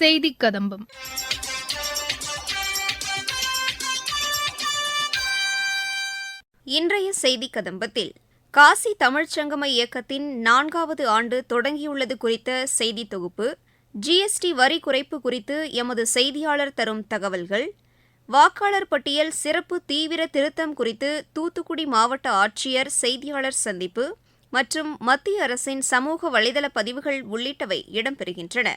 செய்தி கதம்பம் இன்றைய செய்தி கதம்பத்தில் காசி தமிழ்ச்சங்கம இயக்கத்தின் நான்காவது ஆண்டு தொடங்கியுள்ளது குறித்த செய்தி தொகுப்பு ஜிஎஸ்டி வரி குறைப்பு குறித்து எமது செய்தியாளர் தரும் தகவல்கள் வாக்காளர் பட்டியல் சிறப்பு தீவிர திருத்தம் குறித்து தூத்துக்குடி மாவட்ட ஆட்சியர் செய்தியாளர் சந்திப்பு மற்றும் மத்திய அரசின் சமூக வலைதள பதிவுகள் உள்ளிட்டவை இடம்பெறுகின்றன.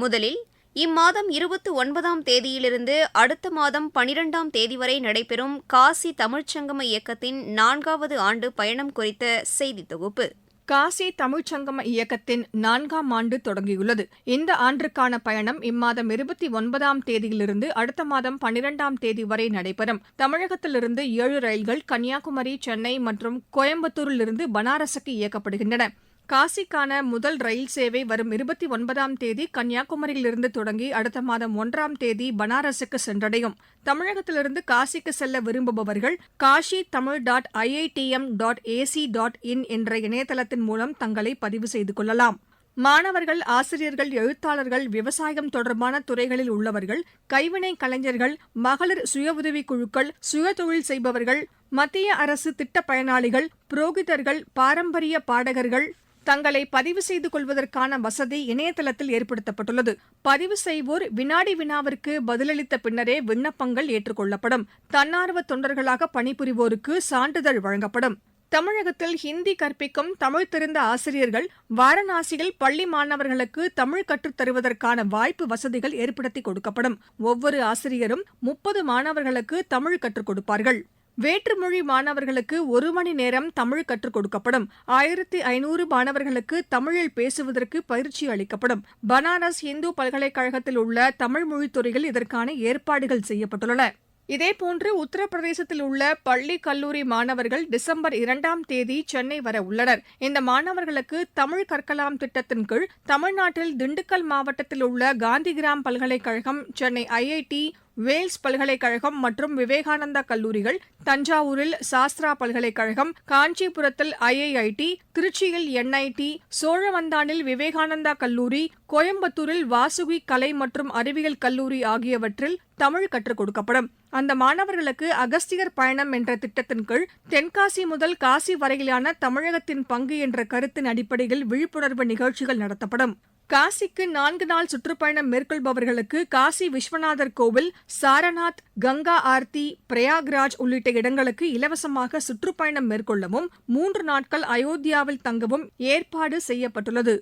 முதலில் இம்மாதம் இருபத்தி ஒன்பதாம் தேதியிலிருந்து அடுத்த மாதம் பனிரெண்டாம் தேதி வரை நடைபெறும் காசி தமிழ்ச்சங்கம இயக்கத்தின் நான்காவது ஆண்டு பயணம் குறித்த செய்தி தொகுப்பு. காசி தமிழ்ச்சங்கம இயக்கத்தின் நான்காம் ஆண்டு தொடங்கியுள்ளது. இந்த ஆண்டிற்கான பயணம் இம்மாதம் இருபத்தி ஒன்பதாம் தேதியிலிருந்து அடுத்த மாதம் பனிரெண்டாம் தேதி வரை நடைபெறும். தமிழகத்திலிருந்து ஏழு ரயில்கள் கன்னியாகுமரி சென்னை மற்றும் கோயம்புத்தூரிலிருந்து பனாரசுக்கு இயக்கப்படுகின்றன. காசிக்கான முதல் ரயில் சேவை வரும் இருபத்தி ஒன்பதாம் தேதி கன்னியாகுமரியிலிருந்து தொடங்கி அடுத்த மாதம் ஒன்றாம் தேதி பனாரசுக்கு சென்றடையும். தமிழகத்திலிருந்து காசிக்கு செல்ல விரும்புபவர்கள் Kashi Tamil dot IITM dot AC dot in என்ற இணையதளத்தின் மூலம் தங்களை பதிவு செய்து கொள்ளலாம். மாணவர்கள் ஆசிரியர்கள் எழுத்தாளர்கள் விவசாயம் தொடர்பான துறைகளில் உள்ளவர்கள் கைவினை கலைஞர்கள் மகளிர் சுய உதவிக் குழுக்கள் சுயதொழில் செய்பவர்கள் மத்திய அரசு திட்ட பயனாளிகள் புரோகிதர்கள் பாரம்பரிய பாடகர்கள் தங்களை பதிவு செய்து கொள்வதற்கான வசதி இணையதளத்தில் ஏற்படுத்தப்பட்டுள்ளது. பதிவு செய்வோர் வினாடி வினாவிற்கு பதிலளித்த பின்னரே விண்ணப்பங்கள் ஏற்றுக்கொள்ளப்படும். தன்னார்வ தொண்டர்களாக பணிபுரிவோருக்கு சான்றிதழ் வழங்கப்படும். தமிழகத்தில் ஹிந்தி கற்பிக்கும் தமிழ் தெரிந்த ஆசிரியர்கள் வாரணாசியில் பள்ளி மாணவர்களுக்கு தமிழ் கற்றுத் தருவதற்கான வாய்ப்பு வசதிகள் ஏற்படுத்தி கொடுக்கப்படும். ஒவ்வொரு ஆசிரியரும் முப்பது மாணவர்களுக்கு தமிழ் கற்றுக் கொடுப்பார்கள். வேற்றுமொழி மாணவர்களுக்கு ஒரு மணி நேரம் தமிழ் கற்றுக் கொடுக்கப்படும். ஆயிரத்தி ஐநூறு மாணவர்களுக்கு தமிழில் பேசுவதற்கு பயிற்சி அளிக்கப்படும். பனாரஸ் இந்து பல்கலைக்கழகத்தில் உள்ள தமிழ் மொழித்துறையில் இதற்கான ஏற்பாடுகள் செய்யப்பட்டுள்ளன. இதேபோன்று உத்தரப்பிரதேசத்தில் உள்ள பள்ளி கல்லூரி மாணவர்கள் டிசம்பர் இரண்டாம் தேதி சென்னை வர உள்ளனர். இந்த மாணவர்களுக்கு தமிழ் கற்கலாம் திட்டத்தின் கீழ் தமிழ்நாட்டில் திண்டுக்கல் மாவட்டத்தில் உள்ள காந்திகிராம் பல்கலைக்கழகம் சென்னை ஐஐடி வேல்ஸ் பல்கலைக்கழகம் மற்றும் விவேகானந்தா கல்லூரிகள் தஞ்சாவூரில் சாஸ்திரா பல்கலைக்கழகம் காஞ்சிபுரத்தில் ஐஐஐடி திருச்சியில் என்ஐடி சோழவந்தானில் விவேகானந்தா கல்லூரி கோயம்புத்தூரில் வாசுகி கலை மற்றும் அறிவியல் கல்லூரி ஆகியவற்றில் தமிழ் கற்றுக் கொடுக்கப்படும். அந்த மாணவர்களுக்கு அகஸ்தியர் பயணம் என்ற திட்டத்தின் கீழ் தென்காசி முதல் காசி வரையிலான தமிழகத்தின் பங்கு என்ற கருத்தின் அடிப்படையில் விழிப்புணர்வு நிகழ்ச்சிகள் நடத்தப்படும். காசிக்கு நான்கு நாள் சுற்றுப்பயணம் மேற்கொள்பவர்களுக்கு காசி விஸ்வநாதர் கோவில் சாரநாத் கங்கா ஆர்த்தி பிரயாக்ராஜ் உள்ளிட்ட இடங்களுக்கு இலவசமாக சுற்றுப்பயணம் மேற்கொள்ளவும் மூன்று நாட்கள் அயோத்தியாவில் தங்கவும் ஏற்பாடு செய்யப்பட்டுள்ளது.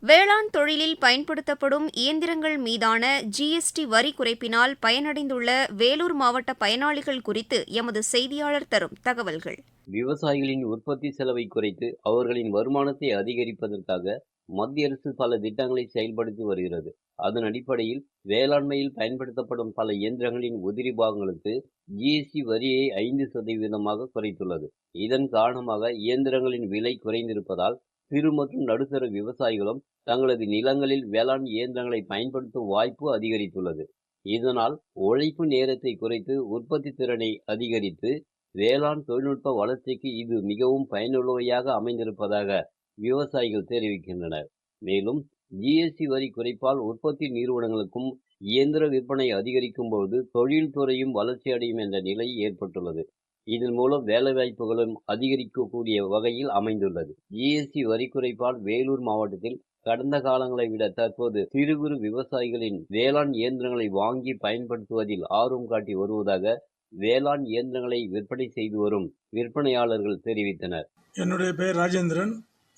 வேளாண் தொழிலில் பயன்படுத்தப்படும் இயந்திரங்கள் மீதான ஜிஎஸ்டி வரி குறைப்பினால் பயனடைந்துள்ள வேலூர் மாவட்ட பயனாளிகள் குறித்து எமது செய்தியாளர் தரும் தகவல்கள். விவசாயிகளின் உற்பத்தி செலவை குறைத்து அவர்களின் வருமானத்தை அதிகரிப்பதற்காக மத்திய அரசு பல திட்டங்களை செயல்படுத்தி வருகிறது. அதன் அடிப்படையில் வேளாண்மையில் பயன்படுத்தப்படும் பல இயந்திரங்களின் உதிரி பாகங்களுக்கு ஜிஎஸ்டி வரியை ஐந்து சதவீதமாக குறைத்துள்ளது. இதன் காரணமாக இயந்திரங்களின் விலை குறைந்திருப்பதால் சிறு மற்றும் நடுத்தர விவசாயிகளும் தங்களது நிலங்களில் வேளாண் இயந்திரங்களை பயன்படுத்தும் வாய்ப்பு அதிகரித்துள்ளது. இதனால் உழைப்பு நேரத்தை குறைத்து உற்பத்தி திறனை அதிகரித்து வேளாண் தொழில்நுட்ப வளர்ச்சிக்கு இது மிகவும் பயனுள்ளவையாக அமைந்திருப்பதாக விவசாயிகள் தெரிவிக்கின்றனர். மேலும் ஜிஎஸ்டி வரி குறைப்பால் உற்பத்தி நிறுவனங்களுக்கும் இயந்திர விற்பனை அதிகரிக்கும் போது தொழில்துறையும் வளர்ச்சியடையும் என்ற நிலை ஏற்பட்டுள்ளது. இதன் மூலம் வேலைவாய்ப்புகளும் அதிகரிக்கக்கூடிய வகையில் அமைந்துள்ளது. ஜிஎஸ்டி வரி குறைப்பால் வேலூர் மாவட்டத்தில் கடந்த காலங்களை விட தற்போது சிறு குறு விவசாயிகளின் வேளாண் இயந்திரங்களை வாங்கி பயன்படுத்துவதில் ஆர்வம் காட்டி வருவதாக வேளாண் இயந்திரங்களை விற்பனை செய்து வரும் விற்பனையாளர்கள் தெரிவித்தனர். என்னுடைய பெயர் ராஜேந்திரன்.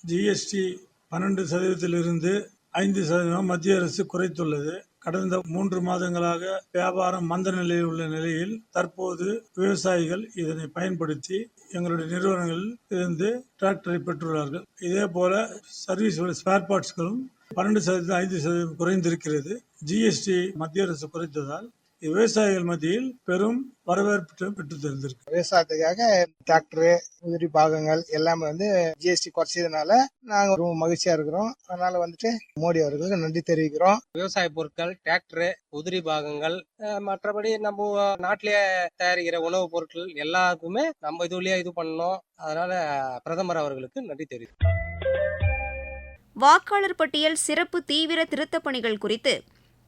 ஜிஎஸ்டி பன்னெண்டு சதவீதத்திலிருந்து ஐந்து சதவீதம் மத்திய அரசு குறைத்துள்ளது. கடந்த மூன்று மாதங்களாக வியாபாரம் மந்த நிலையில் உள்ள நிலையில் தற்போது விவசாயிகள் இதனை பயன்படுத்தி எங்களுடைய நிறுவனங்களில் இருந்து டிராக்டரை பெற்றுள்ளார்கள். இதே போல சர்வீஸ் ஸ்பேர் பார்ட்ஸ்களும் பன்னெண்டு சதவீதம் ஐந்து சதவீதம் குறைந்திருக்கிறது. ஜிஎஸ்டி மத்திய அரசு குறைத்ததால் விவசாயிகள் மத்தியில் பெரும் வரவேற்பு பெற்று தந்திருக்கு. விவசாயத்துக்காக டிராக்டரு உதிரி பாகங்கள் எல்லாமே வந்து ஜிஎஸ்டி குறைச்சதுனால நாங்க ரொம்ப மகிழ்ச்சியா இருக்கிறோம். அதனால வந்துட்டு மோடி அவர்களுக்கு நன்றி தெரிவிக்கிறோம். விவசாய பொருட்கள் டிராக்டர் உதிரி பாகங்கள் மற்றபடி நம்ம நாட்டிலேயே தயாரிக்கிற உணவுப் பொருட்கள் எல்லாருக்குமே நம்ம இதுலயே இது பண்ணோம் அதனால பிரதமர் அவர்களுக்கு நன்றி தெரிவிக்கிறோம். வாக்காளர் பட்டியல் சிறப்பு தீவிர திருத்தப் பணிகள் குறித்து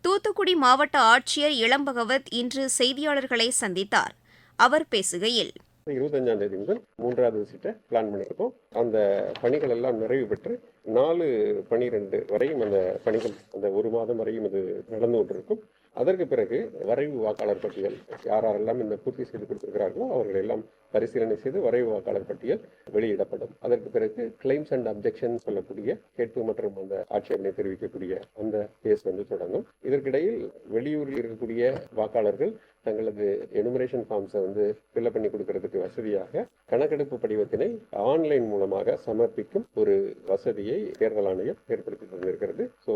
தூத்துக்குடி மாவட்ட ஆட்சியர் இளம்பகவத் இன்று செய்தியாளர்களை சந்தித்தார். அவர் பேசுகையில் இருபத்தஞ்சாம் தேதி முதல் மூன்றாவது விசிட்டை பிளான் பண்ணியிருக்கோம். அந்த பணிகள் எல்லாம் நிறைவு பெற்று நாலு பனிரெண்டு வரையும் அந்த பணிகள் அந்த ஒரு மாதம் வரையும் அது நடந்து கொண்டிருக்கும். அதற்கு பிறகு வரைவு வாக்காளர் பட்டியல் யாரெல்லாம் இந்த பூர்த்தி செய்து கொடுத்திருக்கிறார்களோ அவர்கள் எல்லாம் பரிசீலனை செய்து வரைவு வாக்காளர் பட்டியல் வெளியிடப்படும். அதற்கு பிறகு கிளைம்ஸ் அண்ட் அப்ஜெக்ஷன் சொல்லக்கூடிய கேட்பு மற்றும் அந்த ஆட்சேபனை தெரிவிக்கக்கூடிய அந்த கேஸ் வந்து தொடங்கும். இதற்கிடையில் வெளியூரில் இருக்கக்கூடிய வாக்காளர்கள் தங்களது எனுமரேஷன் ஃபார்ம்ஸை வந்து ஃபில்அப் பண்ணி கொடுக்கறதுக்கு வசதியாக கணக்கெடுப்பு படிவத்தினை ஆன்லைன் மூலமாக சமர்ப்பிக்கும் ஒரு வசதியை தேர்தல் ஆணையம் ஏற்படுத்தி தந்திருக்கிறது. ஸோ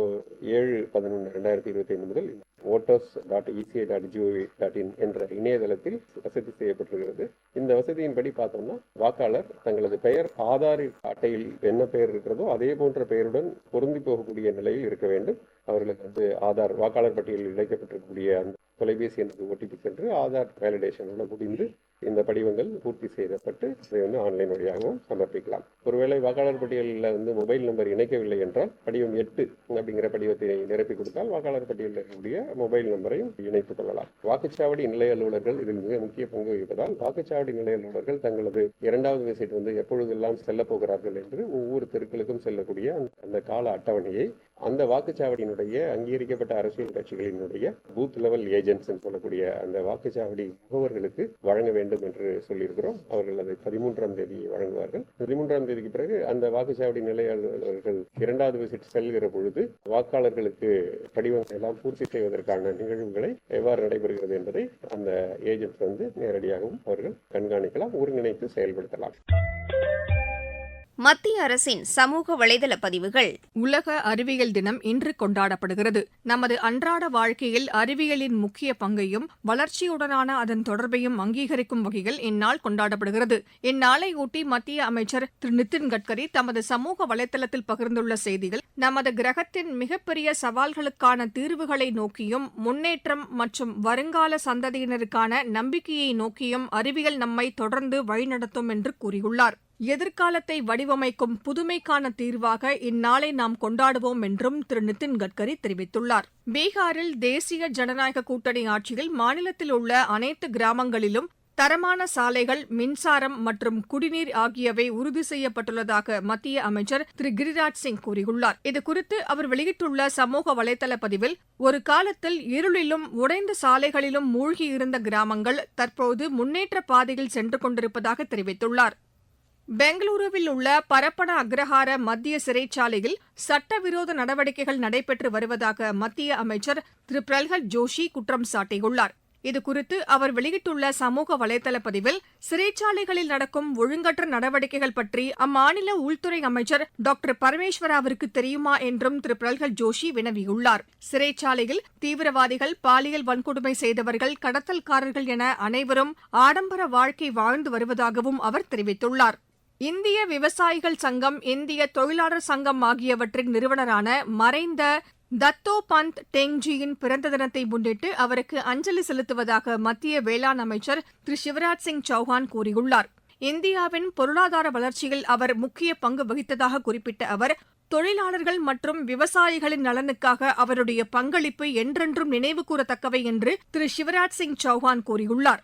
ஏழு பதினொன்று ரெண்டாயிரத்தி இருபத்தி ஐந்து முதல் voters dot ECI dot GOV dot in என்ற இணையதளத்தில் வசதி செய்யப்பட்டிருக்கிறது. இந்த வசதியின்படி பார்த்தோம்னா வாக்காளர் தங்களது பெயர் ஆதார் அட்டையில் என்ன பெயர் இருக்கிறதோ அதே போன்ற பெயருடன் பொருந்தி போகக்கூடிய நிலையில் இருக்க வேண்டும். அவர்களுக்கு வந்து ஆதார் வாக்காளர் பட்டியலில் இணைக்கப்பட்டிருக்கக்கூடிய அந்த தொலைபேசி எண்ணுக்கு ஓடிபி சென்று ஆதார் வேலிடேஷனோட முடிந்து இந்த படிவங்கள் பூர்த்தி செய்யப்பட்டு இதை வந்து ஆன்லைன் வழியாகவும் சமர்ப்பிக்கலாம். ஒருவேளை வாக்காளர் பட்டியலில் வந்து மொபைல் நம்பர் இணைக்கவில்லை என்றால் படிவம் எட்டு அப்படிங்கிற படிவத்தை நிரப்பி கொடுத்தால் வாக்காளர் பட்டியலில் இருக்கக்கூடிய மொபைல் நம்பரையும் இணைத்துக் கொள்ளலாம். வாக்குச்சாவடி நிலைய அலுவலர்கள் இதில் மிக முக்கிய பங்கு வகிப்பதால் வாக்குச்சாவடி நிலைய அலுவலர்கள் தங்களது இரண்டாவது விசிட் வந்து எப்பொழுதெல்லாம் செல்ல போகிறார்கள் என்று ஒவ்வொரு தெருக்களுக்கும் செல்லக்கூடிய அந்த- அந்த கால அட்டவணையை அந்த வாக்குச்சாவடியினுடைய அங்கீகரிக்கப்பட்ட அரசியல் கட்சிகளினுடைய பூத் லெவல் ஏஜென்ட்ஸ் சொல்லக்கூடிய அந்த வாக்குச்சாவடி முகவர்களுக்கு வழங்க வேண்டும் என்று சொல்லியிருக்கிறோம். அவர்கள் அதை பதிமூன்றாம் தேதி வழங்குவார்கள். பதிமூன்றாம் தேதிக்கு பிறகு அந்த வாக்குச்சாவடி நிலைய அலுவலர்கள் இரண்டாவது விசிட் செல்கிற பொழுது வாக்காளர்களுக்கு படிவங்கள் எல்லாம் பூர்த்தி செய்வதற்கான நிகழ்வுகளை எவ்வாறு நடைபெறுகிறது என்பதை அந்த ஏஜென்ட்ஸ் வந்து நேரடியாகவும் அவர்கள் கண்காணிக்கலாம் ஒருங்கிணைத்து செயல்படுத்தலாம். மத்திய அரசின் சமூக வலைதள பதிவுகள். உலக அறிவியல் தினம் இன்று கொண்டாடப்படுகிறது. நமது அன்றாட வாழ்க்கையில் அறிவியலின் முக்கிய பங்கையும் வளர்ச்சியுடனான அதன் தொடர்பையும் அங்கீகரிக்கும் வகையில் இந்நாள் கொண்டாடப்படுகிறது. இந்நாளையொட்டி மத்திய அமைச்சர் திரு. நிதின் கட்கரி தமது சமூக வலைதளத்தில் பகிர்ந்துள்ள செய்தியில் நமது கிரகத்தின் மிகப்பெரிய சவால்களுக்கான தீர்வுகளை நோக்கியும் முன்னேற்றம் மற்றும் வருங்கால சந்ததியினருக்கான நம்பிக்கையை நோக்கியும் அறிவியல் நம்மை தொடர்ந்து வழிநடத்தும் என்று கூறியுள்ளார். எதிர்காலத்தை வடிவமைக்கும் புதுமைக்கான தீர்வாக இந்நாளை நாம் கொண்டாடுவோம் என்றும் திரு. நிதின் கட்கரி தெரிவித்துள்ளார். பீகாரில் தேசிய ஜனநாயக கூட்டணி ஆட்சியில் மாநிலத்தில் உள்ள அனைத்து கிராமங்களிலும் தரமான சாலைகள் மின்சாரம் மற்றும் குடிநீர் ஆகியவை உறுதி செய்யப்பட்டுள்ளதாக மத்திய அமைச்சர் திரு. கிரிராஜ் சிங் கூறியுள்ளார். இதுகுறித்து அவர் வெளியிட்டுள்ள சமூக வலைதள பதிவில் ஒரு காலத்தில் இருளிலும் உடைந்த சாலைகளிலும் மூழ்கியிருந்த கிராமங்கள் தற்போது முன்னேற்ற பாதையில் சென்று கொண்டிருப்பதாக தெரிவித்துள்ளார். பெங்களூருவில் உள்ள பரப்பன அக்ரஹார மத்திய சிறைச்சாலையில் சட்டவிரோத நடவடிக்கைகள் நடைபெற்று வருவதாக மத்திய அமைச்சர் திரு. பிரல்ஹத் ஜோஷி குற்றம் சாட்டியுள்ளார். இதுகுறித்து அவர் வெளியிட்டுள்ள சமூக வலைதள பதிவில் சிறைச்சாலைகளில் நடக்கும் ஒழுங்கற்ற நடவடிக்கைகள் பற்றி அம்மாநில உள்துறை அமைச்சர் டாக்டர் பரமேஸ்வராவிற்கு தெரியுமா என்றும் திரு. பிரல்ஹத் ஜோஷி வினவியுள்ளார். சிறைச்சாலையில் தீவிரவாதிகள் பாலியல் வன்கொடுமை செய்தவர்கள் கடத்தல்காரர்கள் என அனைவரும் ஆடம்பர வாழ்க்கை வாழ்ந்து வருவதாகவும் அவர் தெரிவித்துள்ளார். இந்திய விவசாயிகள் சங்கம் இந்திய தொழிலாளர் சங்கம் ஆகியவற்றின் நிறுவனரான மறைந்த தத்தோ பந்த் டெங்ஜியின் பிறந்த தினத்தை முன்னிட்டு அவருக்கு அஞ்சலி செலுத்துவதாக மத்திய வேளாண் அமைச்சர் திரு சிவராஜ் சிங் சௌஹான் கூறியுள்ளார். இந்தியாவின் பொருளாதார வளர்ச்சியில் அவர் முக்கிய பங்கு வகித்ததாக குறிப்பிட்ட அவர் தொழிலாளர்கள் மற்றும் விவசாயிகளின் நலனுக்காக அவருடைய பங்களிப்பு என்றென்றும் நினைவு கூறத்தக்கவை என்று திரு சிவராஜ் சிங் சௌஹான் கூறியுள்ளார்.